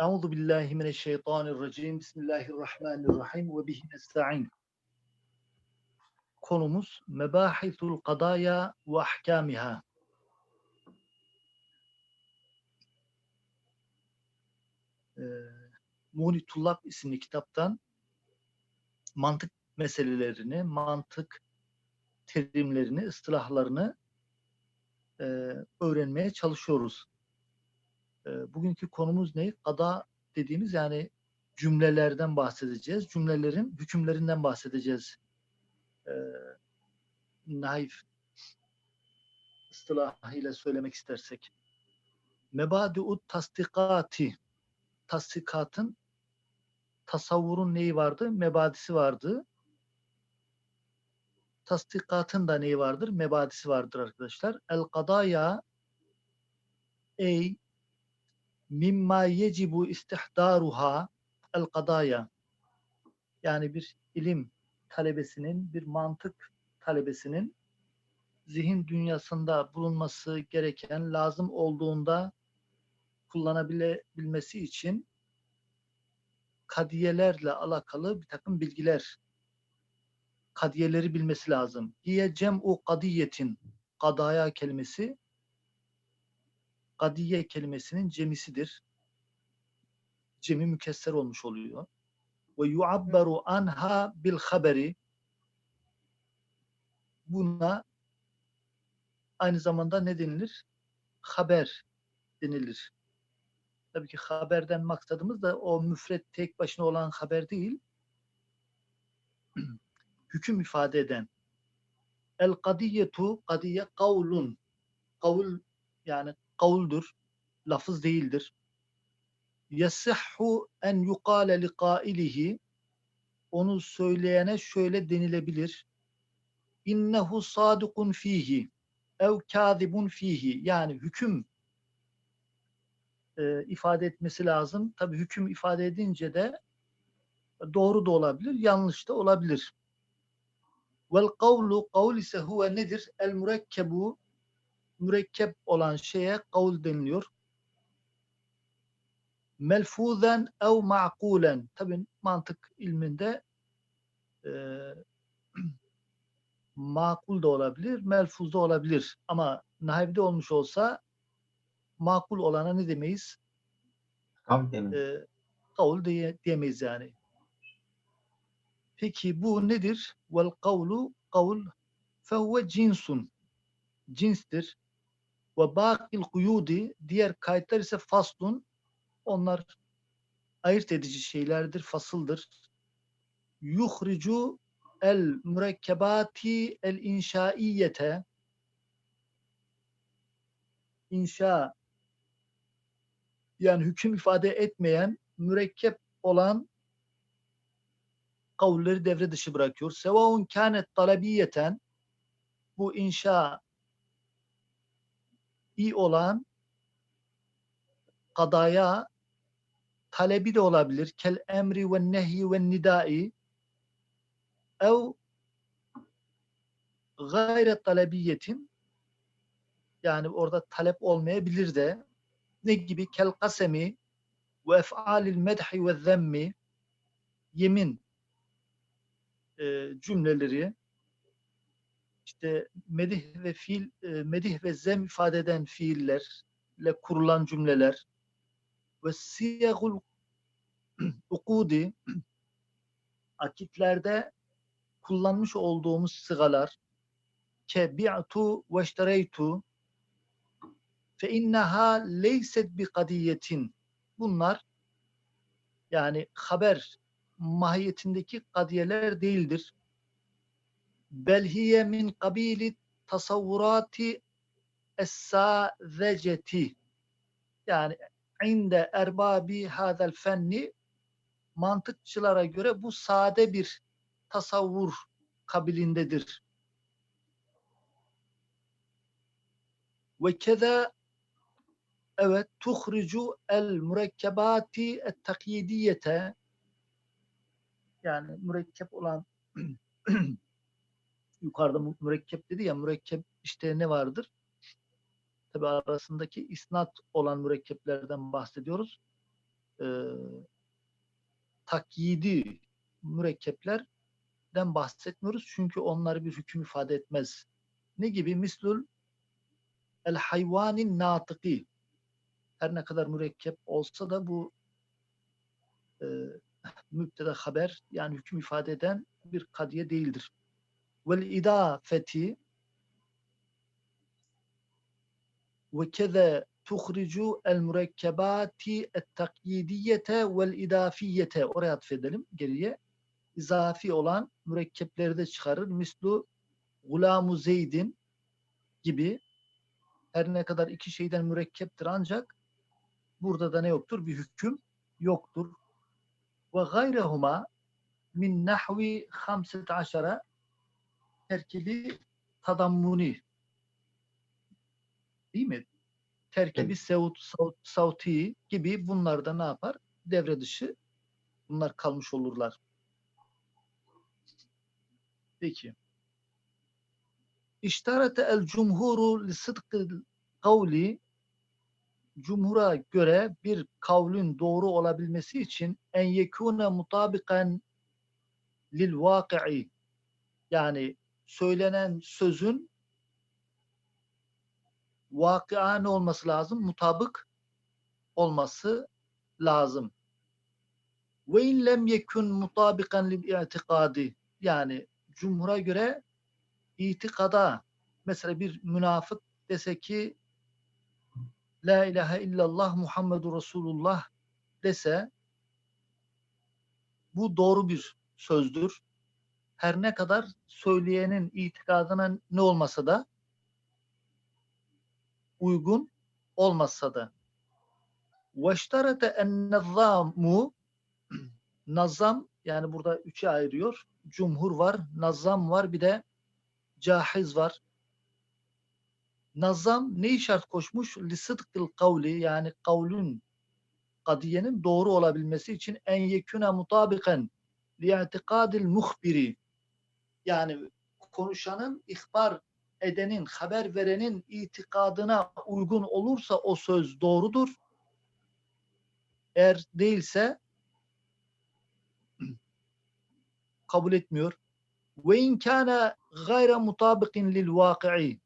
Euzu billahi mineşşeytanirracim. Bismillahirrahmanirrahim ve bihi nestaîn. Konumuz Mebahisul Kadaya ve Ahkamiha. Ee, Muğni Tullab isimli kitaptan mantık meselelerini, mantık terimlerini, ıstılahlarını e, öğrenmeye çalışıyoruz. E, bugünkü konumuz ne? Kada dediğimiz yani cümlelerden bahsedeceğiz. Cümlelerin hükümlerinden bahsedeceğiz. E, naif ıstılahıyla söylemek istersek. Mebadi'ut tasdikati tasdikatın tasavvurun neyi vardı? Mebadisi vardı. Tasdikatın da neyi vardır? Mebadisi vardır arkadaşlar. El kadaya ey mimma yecibu istihdaruha el kadaya yani bir ilim talebesinin, bir mantık talebesinin zihin dünyasında bulunması gereken, lazım olduğunda kullanabilmesi için kadiyelerle alakalı bir takım bilgiler, kadiyeleri bilmesi lazım. Hiye cem'u kadiyetin, kadaya kelimesi, kadiye kelimesinin cemisidir. Cemi mükesser olmuş oluyor. Ve yuabbaru anha bil haberi, buna aynı zamanda ne denilir? Haber denilir. Tabii ki haberden maksadımız da o müfret tek başına olan haber değil. Hüküm ifade eden. El kadiyetu kadiye kavlun. Kavul yani kavuldur. Lafız değildir. Yasihhu en yukale li kailihi onu söyleyene şöyle denilebilir. İnnehu sadikun fihi ev kâzibun fihi yani hüküm e, ifade etmesi lazım. Tabi hüküm ifade edince de doğru da olabilir, yanlış da olabilir. Vel kavlu, kavl ise huve nedir? El mürekkebu, mürekkep olan şeye kavl deniliyor. Melfuzen ev ma'kulen. Tabi mantık ilminde e, makul da olabilir, melfuz da olabilir. Ama nahivde olmuş olsa makul olana ne demeyiz? Kavl demek. E, kavul diye, diyemeyiz yani. Peki bu nedir? Vel kavlu kavul fehuve cinsun. Cinstir. Ve bakil kuyudi diğer kayıtlar ise faslun. Onlar ayırt edici şeylerdir, fasıldır. Yuhricu el mürekkebati el inşaiyete inşa yani hüküm ifade etmeyen mürekkep olan kavulleri devre dışı bırakıyor. Sevaun kânet talebiyeten bu inşa iyi olan kadaya talebi de olabilir. Kel emri ve nehi ve nidai ev gayret talebiyetin yani orada talep olmayabilir de ne gibi kel kasemi ve ef'alil medhi ve zemmi yemin e, cümleleri işte medih ve fiil e, medih ve zem ifade eden fiillerle kurulan cümleler ve siyagul ukudi akitlerde kullanmış olduğumuz sıgalar ke bi'tu ve iştereytu fe inneha leyset bi kadiyetin bunlar yani haber mahiyetindeki kadiyeler değildir. Belhiye min kabili tasavvurati es-sâzeceti yani inde erbabi hadel fenni mantıkçılara göre bu sade bir tasavvur kabilindedir. Ve keza evet tuhricu el mürekkebati et takyidiyete yani mürekkep olan yukarıda mürekkep dedi ya mürekkep işte ne vardır? Tabi arasındaki isnat olan mürekkeplerden bahsediyoruz. e, takyidi mürekkeplerden bahsetmiyoruz. Çünkü onlar bir hüküm ifade etmez. Ne gibi? Mislul el hayvanin natıki. Her ne kadar mürekkep olsa da bu e, müpteda haber yani hüküm ifade eden bir kadiye değildir. Vel idafeti ve keze tuhricu el mürekkebati et takyidiyete vel idafiyete oraya atfedelim geriye. İzafi olan mürekkepleri de çıkarır. Mislu gulamu zeydin gibi her ne kadar iki şeyden mürekkeptir ancak burada da ne yoktur? Bir hüküm yoktur. Ve gayrehuma min nahvi 15 terkibi tadammuni değil mi? Terkibi sevut, saut, sauti gibi bunlar da ne yapar? Devre dışı bunlar kalmış olurlar. Peki. İştarete el cumhuru li sıdkı kavli cumhura göre bir kavlün doğru olabilmesi için en yekune mutabikan lil vaki'i yani söylenen sözün vakıa ne olması lazım? Mutabık olması lazım. Ve in lem yekun mutabikan lil i'tikadi yani cumhura göre itikada mesela bir münafık dese ki La ilahe illallah Muhammedur Resulullah dese bu doğru bir sözdür. Her ne kadar söyleyenin itikadına ne olmasa da uygun olmasa da. Veşterete en-nazzamu nazam yani burada üçe ayırıyor. Cumhur var, nazam var, bir de cahiz var. Nazam neyi şart koşmuş? Lisıdkıl kavli yani kavlün kadiyenin doğru olabilmesi için en yeküne mutabiken li'atikadil muhbiri yani konuşanın ihbar edenin, haber verenin itikadına uygun olursa o söz doğrudur. Eğer değilse kabul etmiyor. Ve in kana gayra mutabikin lil vaki'i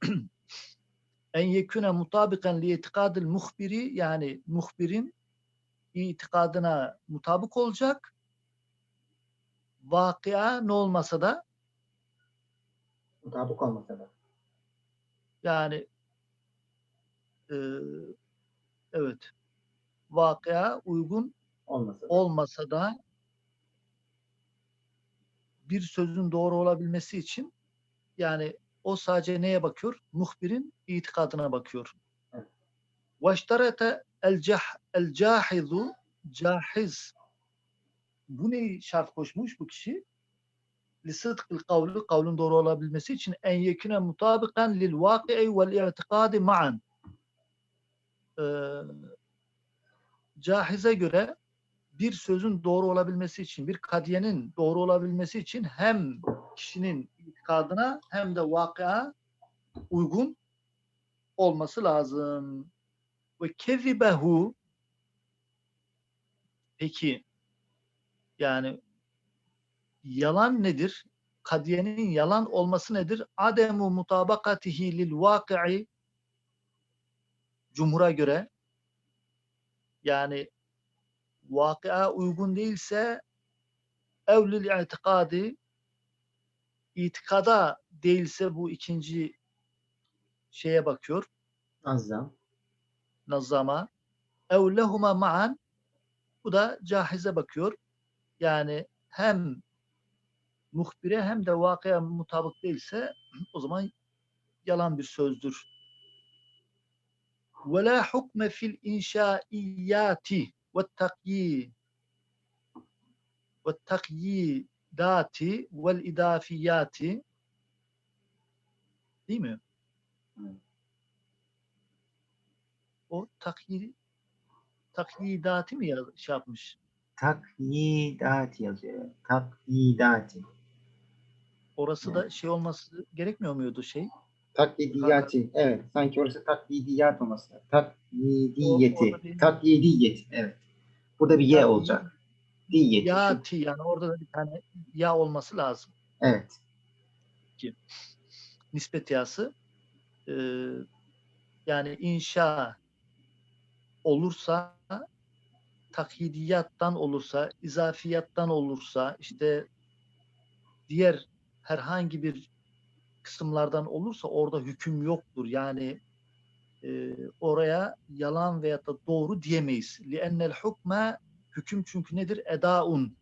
en yekune mutabikan li itikadil muhbiri yani muhbirin itikadına mutabık olacak. Vakıa ne olmasa da Mutabık olmasa da. yani e, evet vakıa uygun Olmasa da. olmasa da bir sözün doğru olabilmesi için yani o sadece neye bakıyor? Muhbirin itikadına bakıyor. Cah el cahizu cahiz bu neyi şart koşmuş bu kişi? Lisıdkıl kavli kavlun doğru olabilmesi için en yekine mutabikan lil vaki'i vel i'tikadi ma'an. Ee, cahize göre bir sözün doğru olabilmesi için, bir kadiyenin doğru olabilmesi için hem kişinin itikadına hem de vakıa uygun olması lazım. Ve kezibehu peki yani yalan nedir? Kadiyenin yalan olması nedir? Ademu mutabakatihi lil vaki'i cumhura göre yani vakıa uygun değilse evlil itikadi itikada değilse bu ikinci şeye bakıyor Nazam. nazama ev lehuma ma'an bu da cahize bakıyor. Yani hem muhbire hem de vakıya mutabık değilse o zaman yalan bir sözdür. Ve la hukme fil inşaiyati ve takyi ve takyidati vel idafiyati değil mi? O takyi takyidati mi şey yapmış? Takyidat yazıyor. Takyidati. Orası da şey olması gerekmiyor muydu şey? Taklidiyati. Evet. Sanki orası taklidiyat olması. Taklidiyeti. orada bir- Taklidiyet. Evet. Burada bir ye olacak. Diyeti. Yati yani orada da bir tane ya olması lazım. Evet. Nispet yası. Ee, yani inşa olursa taklidiyattan olursa, izafiyattan olursa, işte diğer herhangi bir kısımlardan olursa orada hüküm yoktur. Yani e, oraya yalan veya da doğru diyemeyiz. لِأَنَّ الْحُكْمَ Hüküm çünkü nedir? Edaun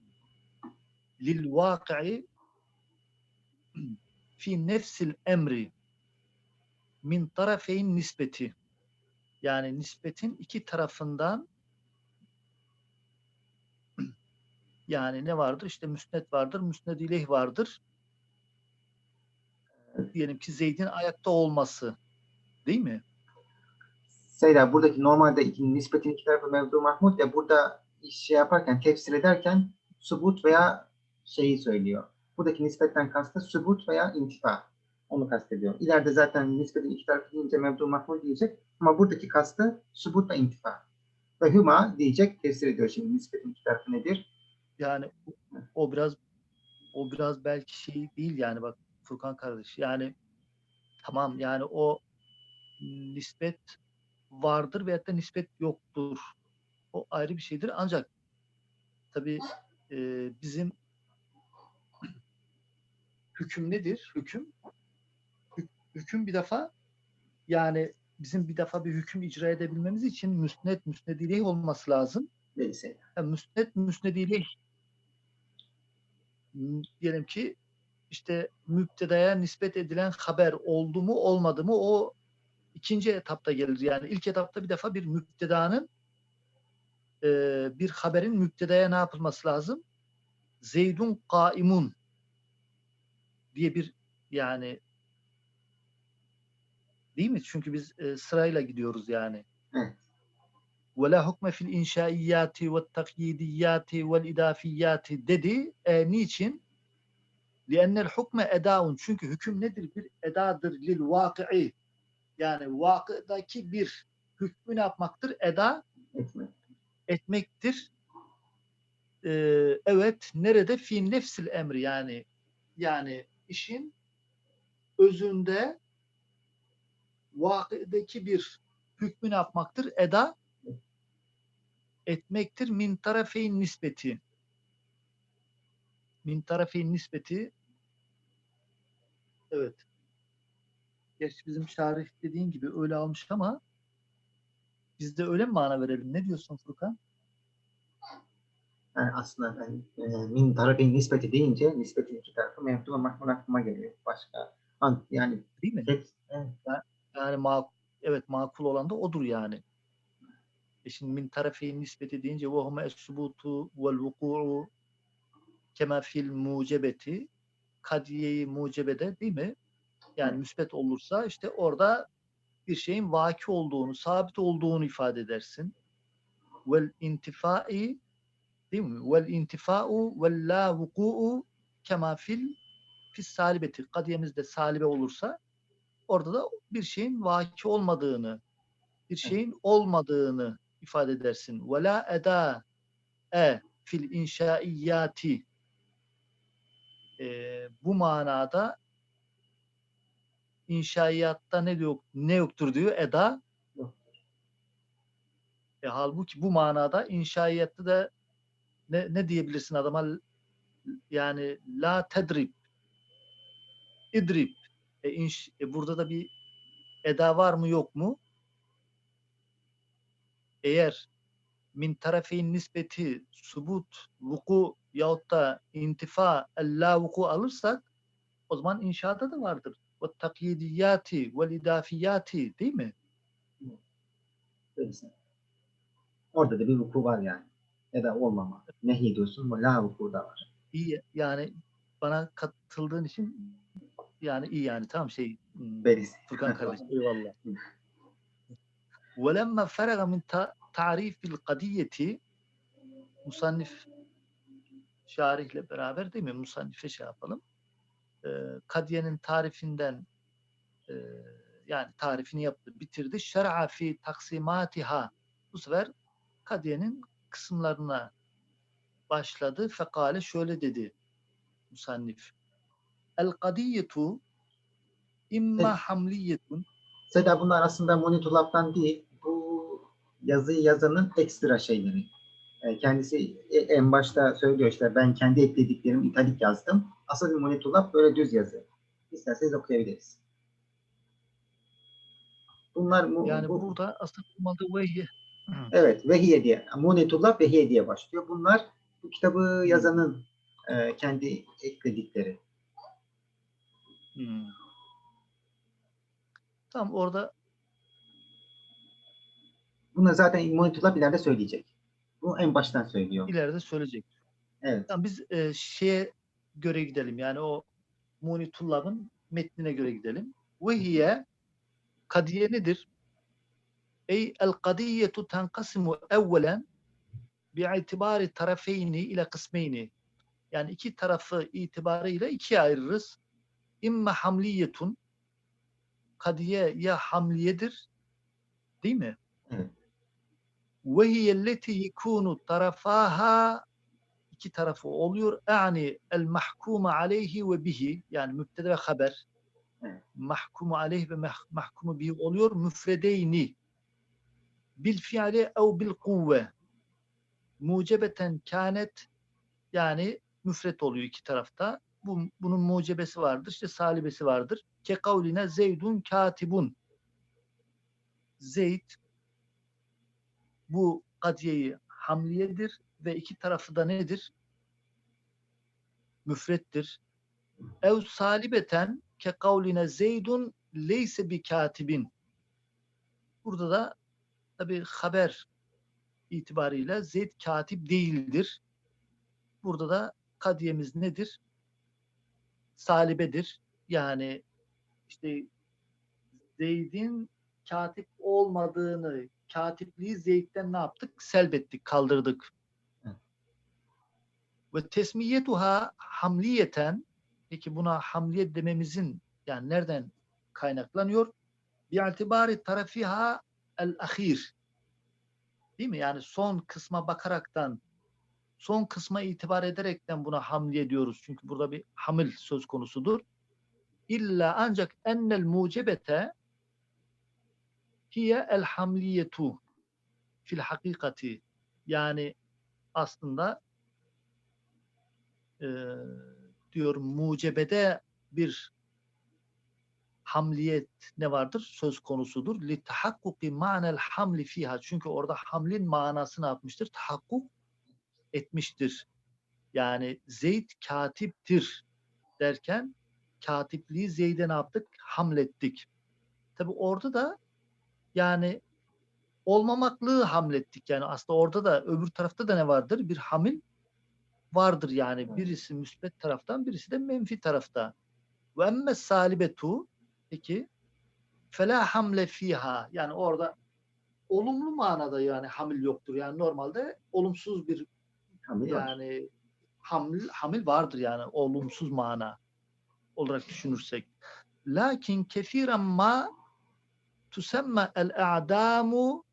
lil vaki'i fi nefsil emri min tarafeyn nispeti yani nispetin iki tarafından yani ne vardır? İşte müsnet vardır, müsned ileyh vardır. Diyelim ki Zeyd'in ayakta olması. Değil mi? Seyda buradaki normalde nispetin iki tarafı mevdu mahmud ya burada şey yaparken tefsir ederken subut veya şeyi söylüyor. Buradaki nispetten kastı subut veya intifa. Onu kastediyor. İleride zaten nispetin iki tarafı deyince mevdu mahmud diyecek ama buradaki kastı subut ve intifa. Ve hüma diyecek tefsir ediyor şimdi nispetin iki tarafı nedir? Yani o biraz o biraz belki şey değil yani bak Furkan kardeş yani tamam yani o nispet vardır veyahut da nispet yoktur. O ayrı bir şeydir ancak tabii e, bizim hüküm nedir? Hüküm hük- hüküm bir defa yani bizim bir defa bir hüküm icra edebilmemiz için müsned müsned ileyh olması lazım. Neyse. Yani müsned müsned ileyh m- diyelim ki işte müptedaya nispet edilen haber oldu mu olmadı mı o ikinci etapta gelir. Yani ilk etapta bir defa bir müptedanın e, bir haberin müptedaya ne yapılması lazım? Zeydun kaimun diye bir yani değil mi? Çünkü biz e, sırayla gidiyoruz yani. Evet ve la hukme fil inşaiyyati ve ve idafiyati dedi. E, niçin? Liennel hukme edaun. Çünkü hüküm nedir? Bir edadır lil vaki'i. Yani vakıdaki bir hükmü ne yapmaktır? Eda Etmek. etmektir. Ee, evet. Nerede? Fi nefsil emri. Yani yani işin özünde vakıdaki bir hükmü ne yapmaktır? Eda etmektir. Min tarafeyn nispeti. Min tarafeyn nispeti evet. Gerçi bizim şarih dediğin gibi öyle almış ama biz de öyle mi mana verelim? Ne diyorsun Furkan? Yani aslında ben e, min tarafin nispeti deyince nispetin iki tarafı mevdu ve mahmul aklıma geliyor. Başka an, yani Değil mi? tek evet, Yani ma evet makul olan da odur yani. E şimdi min tarafeyn nispeti deyince ve hume es-subutu vel vuku'u kema fil mucebeti kadiyeyi mucebede değil mi? Yani müsbet olursa işte orada bir şeyin vaki olduğunu, sabit olduğunu ifade edersin. Vel intifai değil mi? Vel intifa'u vel la vuku'u kema fil fis salibeti. Kadiyemizde salibe olursa orada da bir şeyin vaki olmadığını, bir şeyin olmadığını ifade edersin. Ve la eda e fil inşaiyati Ee, bu manada inşaiyatta ne diyor ne yoktur diyor? Eda. Yok. e, halbuki bu manada inşaiyatta da ne, ne diyebilirsin adama? Yani la tedrib idrib. E, inş, e, burada da bir eda var mı yok mu eğer min tarafeyn nispeti subut vuku yahut da intifa la vuku alırsak o zaman inşaata da vardır. Ve takyidiyati ve idafiyati değil mi? öyleyse. Orada da bir vuku var yani. Ya da olmama. Nehyediyorsun bu la vuku da var. İyi yani bana katıldığın için yani iyi yani tamam şey hmm, Berisi. Furkan kardeş eyvallah. وَلَمَّا فَرَغَ مِنْ ta- tarifil kadiyeti musannif şarihle beraber değil mi? Musannife şey yapalım. Ee, kadiyenin tarifinden e, yani tarifini yaptı, bitirdi. Şer'a fi taksimatiha. Bu sefer kadiyenin kısımlarına başladı. Fekale şöyle dedi musannif. El kadiyetu imma Evet. hamliyetun Seda bunlar aslında monitulaptan değil. Bu yazıyı yazanın ekstra şeyleri. E, kendisi e- en başta söylüyor işte ben kendi eklediklerimi italik yazdım. Asıl bir monitulap böyle düz yazı. İsterseniz okuyabiliriz. Bunlar mu, yani bu- burada aslında normalde vehye Evet, Vehiye diye. Monetullah Vehiye diye başlıyor. Bunlar bu kitabı yazanın e, kendi ekledikleri. Hmm. Tam orada Bunu zaten Monetullah ileride söyleyecek. Bu en baştan söylüyor. ileride söyleyecek. Evet. Tamam, biz e, şeye göre gidelim. Yani o Munitullah'ın metnine göre gidelim. Vehiye kadiye nedir? Ey el kadiyetu tenkasimu evvelen bi'itibari tarafeyni ile kısmeyni. Yani iki tarafı itibarıyla ikiye ayırırız. İmme hamliyetun kadiye ya hamliyedir değil mi? Ve hiyelleti yekunu tarafaha iki tarafı oluyor. Yani el mahkumu aleyhi ve bihi yani mübtede ve haber. Mahkumu aleyhi ve mah- mahkumu bihi oluyor. Müfredeyni bil fiili ev bil kuvve mucebeten kânet yani müfret oluyor iki tarafta. Bu, bunun mucebesi vardır, işte salibesi vardır. Ke kavline zeydun katibun. Zeyd bu kadiyeyi hamliyedir ve iki tarafı da nedir? Müfrettir. Ev salibeten ke kavline zeydun leyse bi katibin. Burada da tabi haber itibariyle Zeyd katip değildir. Burada da kadiyemiz nedir? Salibedir. Yani işte Zeyd'in katip olmadığını, katipliği Zeyd'den ne yaptık? Selbettik, kaldırdık. Ve tesmiyetuha hamliyeten peki buna hamliyet dememizin yani nereden kaynaklanıyor? Bi'atibari tarafiha el-ahir. Değil mi? Yani son kısma bakaraktan son kısma itibar ederekten buna hamliye diyoruz. Çünkü burada bir hamil söz konusudur. İlla ancak ennel mucebete hiye el hamliyetu fil hakikati yani aslında e, diyor mucebede bir hamliyet ne vardır? Söz konusudur. Li tahakkuki ma'nel hamli fiha. Çünkü orada hamlin manası ne yapmıştır? Tahakkuk etmiştir. Yani Zeyd katiptir derken katipliği Zeyd'e ne yaptık? Hamlettik. Tabi orada da yani olmamaklığı hamlettik. Yani aslında orada da öbür tarafta da ne vardır? Bir hamil vardır yani. Birisi müsbet taraftan, birisi de menfi tarafta. Ve emme salibetu peki fela hamle fiha yani orada olumlu manada yani hamil yoktur. Yani normalde olumsuz bir Hamil var. yani hamil, hamil vardır yani olumsuz mana olarak düşünürsek. Lakin kefiren ma tusemma el a'damu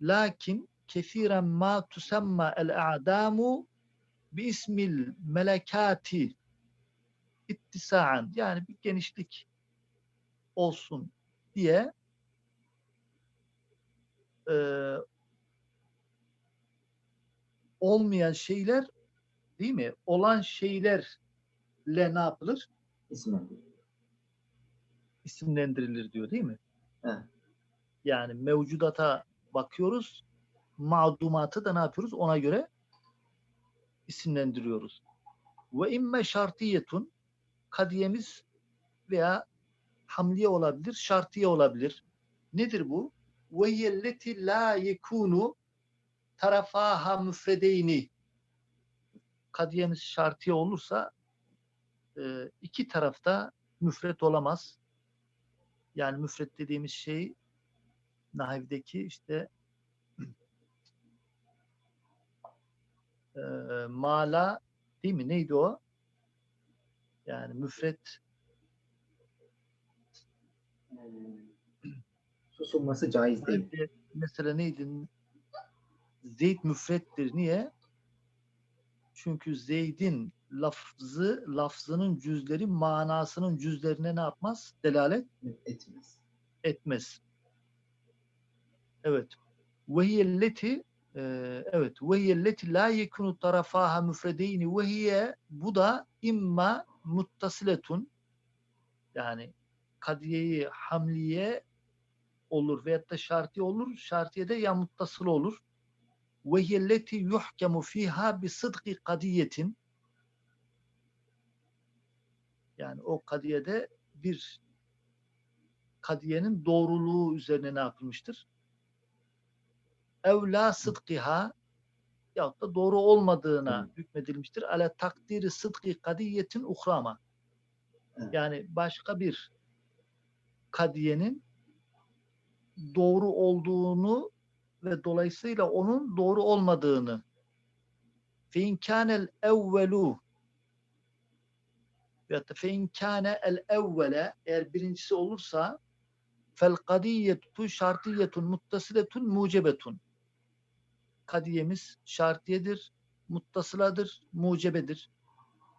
lakin kefiren ma tusemma el a'damu bi ismil melekati ittisa'an yani bir genişlik olsun diye olmayan şeyler değil mi? Olan şeylerle ne yapılır? İsmi. İsimlendirilir diyor değil mi? Evet. Yani mevcudata bakıyoruz. Mağdumatı da ne yapıyoruz? Ona göre isimlendiriyoruz. Ve imme şartiyetun kadiyemiz veya hamliye olabilir, şartiye olabilir. Nedir bu? Ve yelleti la yekunu tarafaha müfredeyni kadiyemiz şartiye olursa e, iki tarafta müfret olamaz. Yani müfret dediğimiz şey nahivdeki işte e, mala değil mi? Neydi o? Yani müfret susulması caiz değil. Mesela neydi? Zeyd müfrettir. Niye? Çünkü Zeyd'in lafzı, lafzının cüzleri manasının cüzlerine ne yapmaz? Delalet Etmez. etmez. Evet. Ve hiyelleti e, evet ve hiyelleti la yekunu tarafaha müfredeyni ve hiye bu da imma muttasiletun yani kadiyeyi hamliye olur veyahut da şartiye olur. Şartiye de ya muttasıl olur. Ve hiyelleti yuhkemu fiha bi sıdkı kadiyetin yani o kadiyede bir kadiyenin doğruluğu üzerine ne yapılmıştır? Ev la sıdkiha yahut da doğru olmadığına hükmedilmiştir. Ala takdiri sıdkı kadiyetin uhrama. Yani başka bir kadiyenin doğru olduğunu ve dolayısıyla onun doğru olmadığını. Fe in kânel evvelu. Veyahut da fe in kâne el evvele eğer birincisi olursa fel kadiyetu şartiyetun muttasiletun mucebetun. Kadiyemiz şartiyedir, muttasıladır, mucebedir.